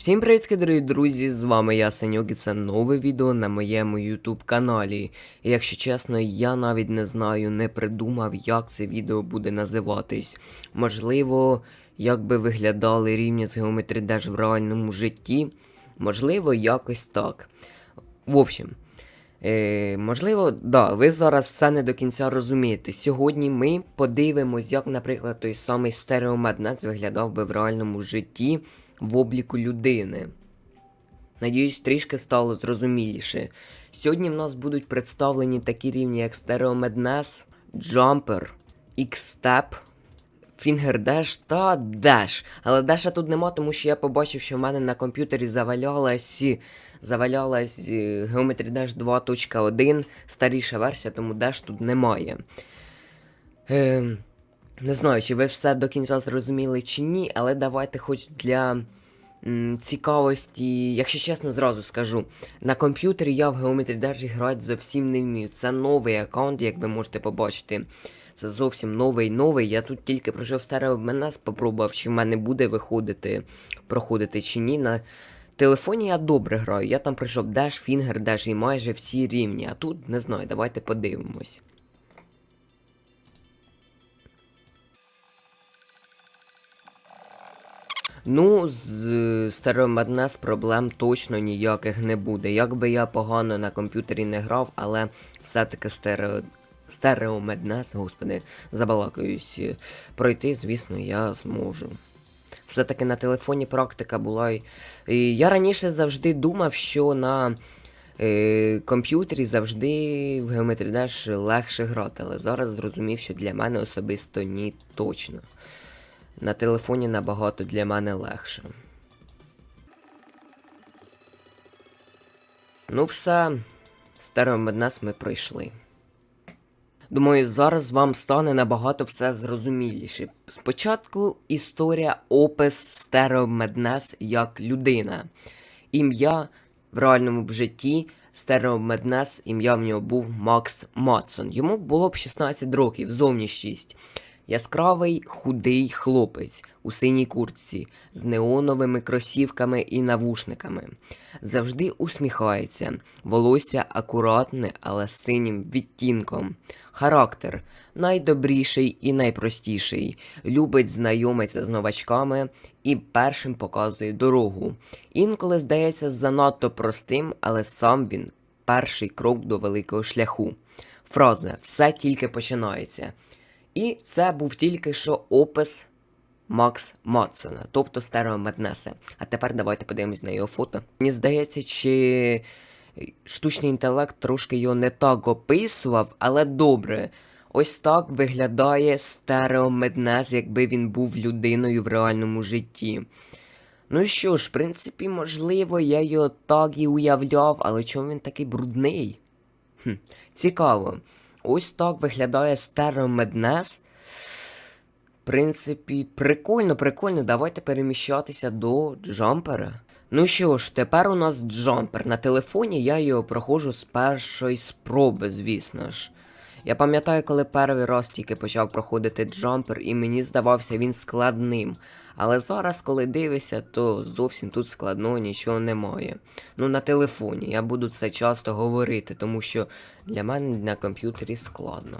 Всім привіт, дорогі друзі! З вами я Саньок і це нове відео на моєму YouTube каналі. І якщо чесно, я навіть не знаю, не придумав, як це відео буде називатись. Можливо, як би виглядали рівні з Geometry Dash в реальному житті. Можливо, якось так. В общем. Е, можливо, да, ви зараз все не до кінця розумієте. Сьогодні ми подивимось, як, наприклад, той самий стереомеднець виглядав би в реальному житті в обліку людини. Надіюсь, трішки стало зрозуміліше. Сьогодні в нас будуть представлені такі рівні, як стереомеднес, Jumper, X-Step, Fingerdash та Dash. Але Dash тут нема, тому що я побачив, що в мене на комп'ютері завалялась завалялась Geometry Dash 2.1, старіша версія, тому Dash тут немає. Е, не знаю, чи ви все до кінця зрозуміли чи ні, але давайте хоч для м, цікавості, якщо чесно, зразу скажу. На комп'ютері я в Geometry Dash грати зовсім не вмію. Це новий аккаунт, як ви можете побачити. Це зовсім новий новий. Я тут тільки пройшов старе мене, спробував, чи в мене буде виходити, проходити чи ні. На телефоні я добре граю. Я там пройшов Dash, Finger, Dash і майже всі рівні. А тут не знаю, давайте подивимось. Ну, з е, стереомеднес проблем точно ніяких не буде. Якби я погано на комп'ютері не грав, але все-таки стерео... стереомеднес, господи, забалакаюсь, е, пройти, звісно, я зможу. Все-таки на телефоні практика була. І я раніше завжди думав, що на е, комп'ютері завжди в Geometry Dash легше грати, але зараз зрозумів, що для мене особисто ні точно. На телефоні набагато для мене легше. Ну, все, стереомеднес ми пройшли. Думаю, зараз вам стане набагато все зрозуміліше. Спочатку історія опис стереомеднес як людина. Ім'я в реальному житті стереомеднес, ім'я в нього був Макс Матсон. Йому було б 16 років, зовнішність. Яскравий худий хлопець у синій куртці з неоновими кросівками і навушниками. Завжди усміхається, волосся акуратне, але з синім відтінком. Характер найдобріший і найпростіший. Любить знайомитися з новачками і першим показує дорогу. Інколи здається занадто простим, але сам він перший крок до великого шляху. Фраза все тільки починається. І це був тільки що опис Макс Матсона, тобто старого Меднеса. А тепер давайте подивимось на його фото. Мені здається, чи штучний інтелект трошки його не так описував, але добре. Ось так виглядає стереомеднес, якби він був людиною в реальному житті. Ну що ж, в принципі, можливо, я його так і уявляв, але чому він такий брудний? Хм, Цікаво. Ось так виглядає стереомеднес. В принципі, прикольно, прикольно. Давайте переміщатися до джампера. Ну що ж, тепер у нас джампер. На телефоні я його проходжу з першої спроби, звісно ж. Я пам'ятаю, коли перший раз тільки почав проходити джампер, і мені здавався він складним. Але зараз, коли дивишся, то зовсім тут складного нічого немає. Ну, на телефоні я буду це часто говорити, тому що для мене на комп'ютері складно.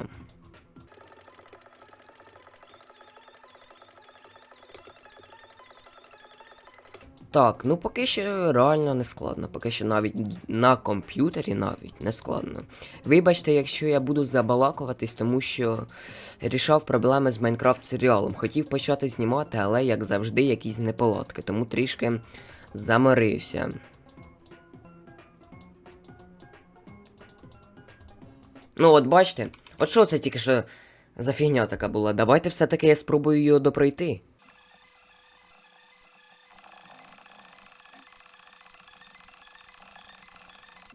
Так, ну поки що реально не складно, поки що навіть на комп'ютері навіть не складно. Вибачте, якщо я буду забалакуватись, тому що рішав проблеми з Майнкрафт серіалом. Хотів почати знімати, але, як завжди, якісь неполадки, тому трішки заморився. Ну, от бачите, от що це тільки що за фігня така була? Давайте все-таки я спробую його допройти.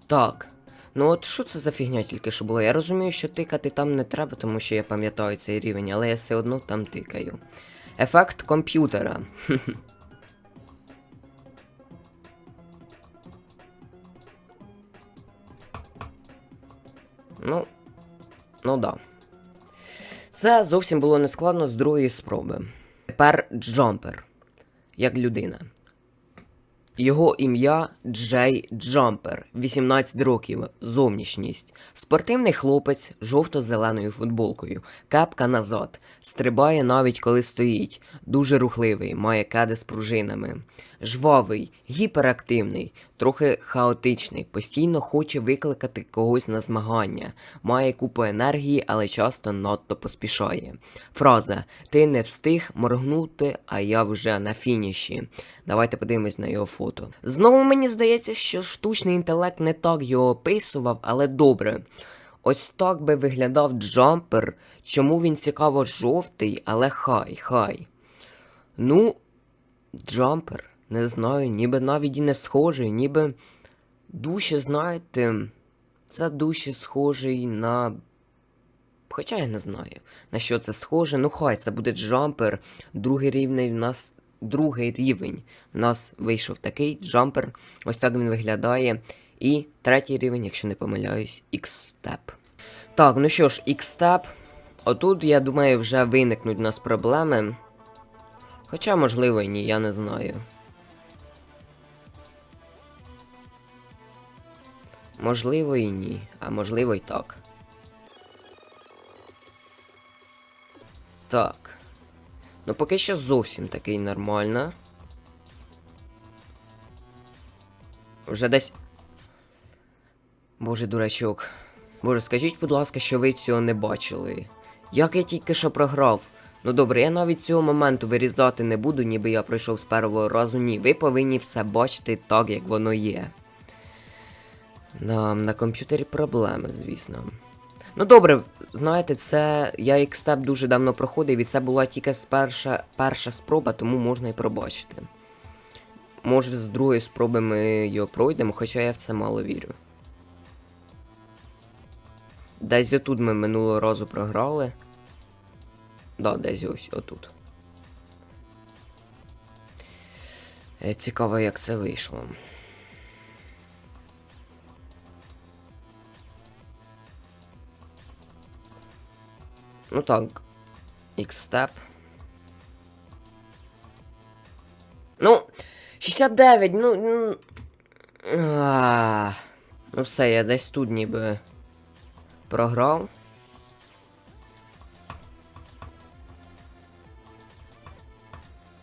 Так. Ну от що це за фігня тільки що було? Я розумію, що тикати там не треба, тому що я пам'ятаю цей рівень, але я все одно там тикаю. Ефект комп'ютера. ну. Ну да. Це зовсім було нескладно з другої спроби. Тепер джампер. Як людина. Його ім'я Джей Джампер, 18 років, зовнішність. Спортивний хлопець жовто-зеленою футболкою, кепка назад, стрибає навіть коли стоїть, дуже рухливий, має кеди з пружинами. Жвавий, гіперактивний, трохи хаотичний, постійно хоче викликати когось на змагання, має купу енергії, але часто надто поспішає. Фраза Ти не встиг моргнути, а я вже на фініші. Давайте подивимось на його фото. Знову мені здається, що штучний інтелект не так його описував, але добре. Ось так би виглядав джампер. Чому він цікаво жовтий, але хай, хай. Ну, джампер, не знаю, ніби навіть і не схожий, ніби душі, знаєте, це душі схожий на. Хоча я не знаю, на що це схоже. Ну хай це буде джампер. Другий рівень в нас. Другий рівень в нас вийшов такий джампер. Ось так він виглядає. І третій рівень, якщо не помиляюсь, X-Step. Так, ну що ж, X-Step. Отут, я думаю, вже виникнуть у нас проблеми. Хоча, можливо, ні, я не знаю. Можливо і ні, а можливо і так. Так. Ну поки що зовсім такий нормально. Вже десь. Боже, дурачок. Боже, скажіть, будь ласка, що ви цього не бачили. Як я тільки що програв? Ну добре, я навіть цього моменту вирізати не буду, ніби я пройшов з першого разу. Ні, ви повинні все бачити так, як воно є. На, на комп'ютері проблеми, звісно. Ну добре, знаєте, це я X-Step дуже давно проходив, і це була тільки перша, перша спроба, тому можна і пробачити. Може, з другої спроби ми його пройдемо, хоча я в це мало вірю. Десь отут ми минулого разу програли. Да, десь ось отут. Е, Цікаво, як це вийшло. Ну так. X-Step. Ну, 69, ну. ну, Ну все, я десь тут ніби програв.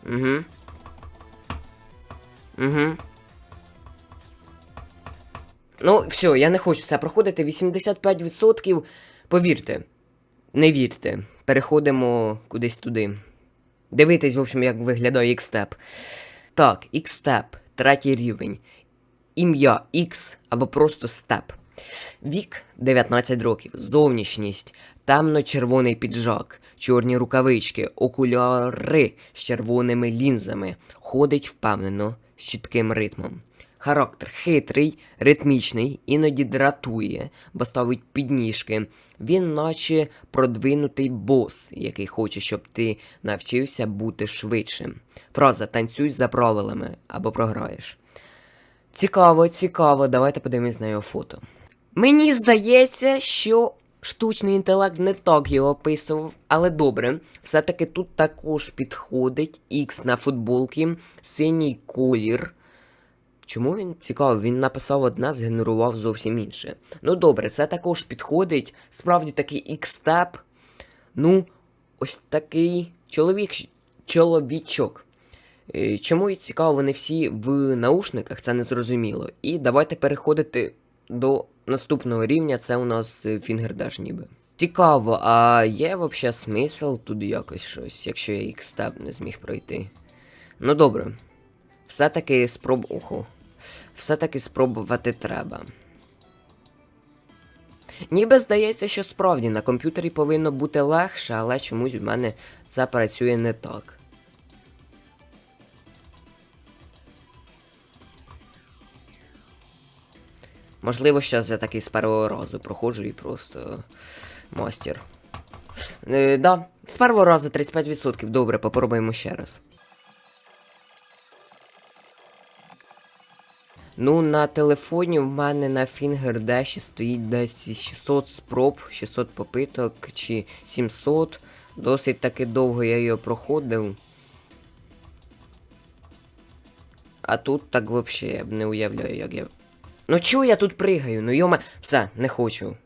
Угу. Угу. Ну, все, я не хочу це проходити. 85%. Повірте. Не вірте. Переходимо кудись туди. Дивитесь, в общем, як виглядає X-Step. Так, X-Step, третій рівень. Ім'я X або просто Step. Вік 19 років. Зовнішність, темно-червоний піджак, чорні рукавички, окуляри з червоними лінзами. Ходить впевнено з чітким ритмом. Характер хитрий, ритмічний, іноді дратує, бо ставить підніжки. Він наче продвинутий бос, який хоче, щоб ти навчився бути швидшим. Фраза танцюй за правилами або програєш. Цікаво, цікаво, давайте подивимось на його фото. Мені здається, що штучний інтелект не так його описував, але добре, все-таки тут також підходить X на футболки, синій колір. Чому він цікаво? Він написав одне, згенерував зовсім інше. Ну добре, це також підходить. Справді такий X-Step. Ну, ось такий чоловік, чоловічок. Е, Чому і цікаво, вони всі в наушниках, це не зрозуміло. І давайте переходити до наступного рівня, це у нас е, Фінгердаш ніби. Цікаво, а є взагалі смисл тут якось щось, якщо я X-Step не зміг пройти. Ну добре. Все-таки спроб. Ого. Все-таки спробувати треба. Ніби здається, що справді на комп'ютері повинно бути легше, але чомусь в мене це працює не так. Можливо, зараз я такий з першого разу проходжу і просто мастер. Е, да, з першого разу 35%. Добре, попробуємо ще раз. Ну, на телефоні в мене на Fingerdash стоїть десь 600 спроб, 600 попиток чи 700. Досить таки довго я його проходив. А тут так взагалі я б не уявляю, як я. Ну чого я тут пригаю? Ну йома. Все, не хочу.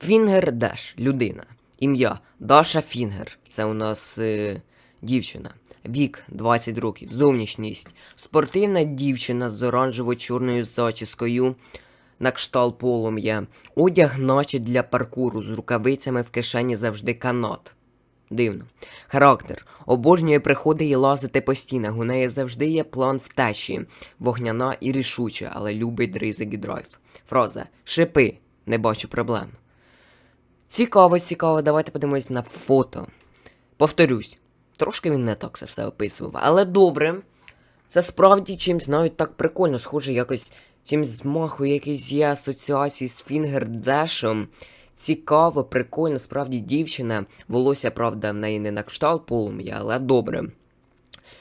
Фінгер Деш, людина. Ім'я Даша Фінгер. Це у нас е, дівчина. Вік 20 років. Зовнішність. Спортивна дівчина з оранжево-чорною зачіскою на кшталт полум'я. Одяг наче для паркуру з рукавицями в кишені завжди канат. Дивно. Характер. Обожнює приходи і лазити по стінах. У неї завжди є план втечі. Вогняна і рішуча, але любить ризик і драйв. Фраза. Шипи. Не бачу проблем. Цікаво, цікаво, давайте подивимось на фото. Повторюсь, трошки він не так це все описував, але добре. Це справді чимсь навіть так прикольно, схоже, якось чимсь змахує якісь є асоціації з фінгердешем. Цікаво, прикольно, справді дівчина. Волосся, правда, в неї не на кшталт полум'я, але добре.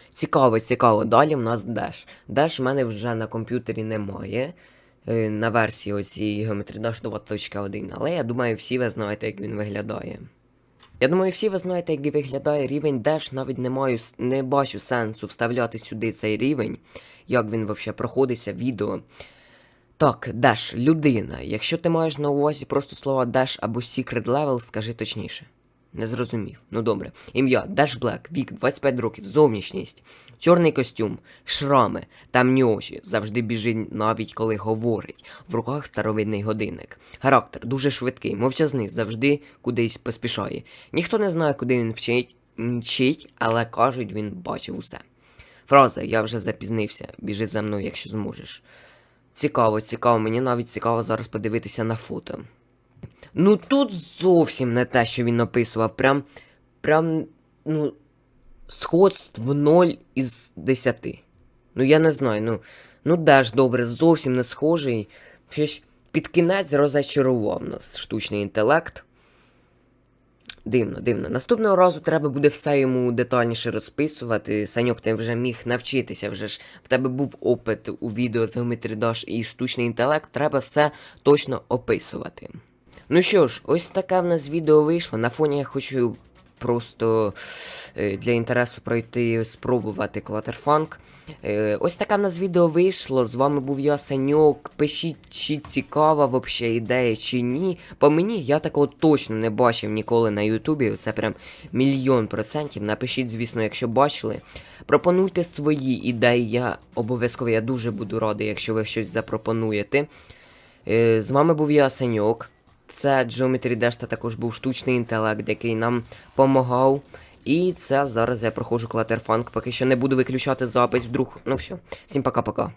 Цікаво, цікаво. Далі в нас Dash. Dash в мене вже на комп'ютері немає. е, На версії оцієї Geometry Dash 2.1, але я думаю, всі ви знаєте, як він виглядає. Я думаю, всі ви знаєте, як виглядає рівень Dash, навіть не маю, не бачу сенсу вставляти сюди цей рівень, як він взагалі проходиться відео. Так, Dash, людина. Якщо ти маєш на увазі просто слова Dash або Secret Level, скажи точніше. Не зрозумів. Ну добре. Ім'я Dash Black, вік 25 років, зовнішність, чорний костюм, шрами, темні очі, завжди біжить навіть коли говорить, в руках старовинний годинник. Характер дуже швидкий, мовчазний, завжди кудись поспішає. Ніхто не знає, куди він вчить, мчить, але кажуть, він бачив усе. Фраза Я вже запізнився, біжи за мною, якщо зможеш. Цікаво, цікаво, мені навіть цікаво зараз подивитися на фото. Ну тут зовсім не те, що він описував. Прям. Прям. Ну. Сходств 0 із 10. Ну я не знаю, ну. Ну теж добре, зовсім не схожий. Щось під кінець розочарував нас штучний інтелект. Дивно, дивно. Наступного разу треба буде все йому детальніше розписувати. Саньок, ти вже міг навчитися, вже ж в тебе був опит у відео з Geometry Dash і штучний інтелект, треба все точно описувати. Ну що ж, ось таке в нас відео вийшло. На фоні я хочу просто е, для інтересу пройти, спробувати. Е, Ось таке в нас відео вийшло. З вами був я, Саньок. Пишіть, чи цікава вообще ідея, чи ні. По мені я такого точно не бачив ніколи на Ютубі. Це прям мільйон процентів. Напишіть, звісно, якщо бачили. Пропонуйте свої ідеї. Я обов'язково я дуже буду радий, якщо ви щось запропонуєте. Е, З вами був я, Саньок. Це Geometry Dash та також був штучний інтелект, який нам помагав. І це зараз я проходжу Клатерфанк. поки що не буду виключати запис вдруг. Ну все, всім пока-пока.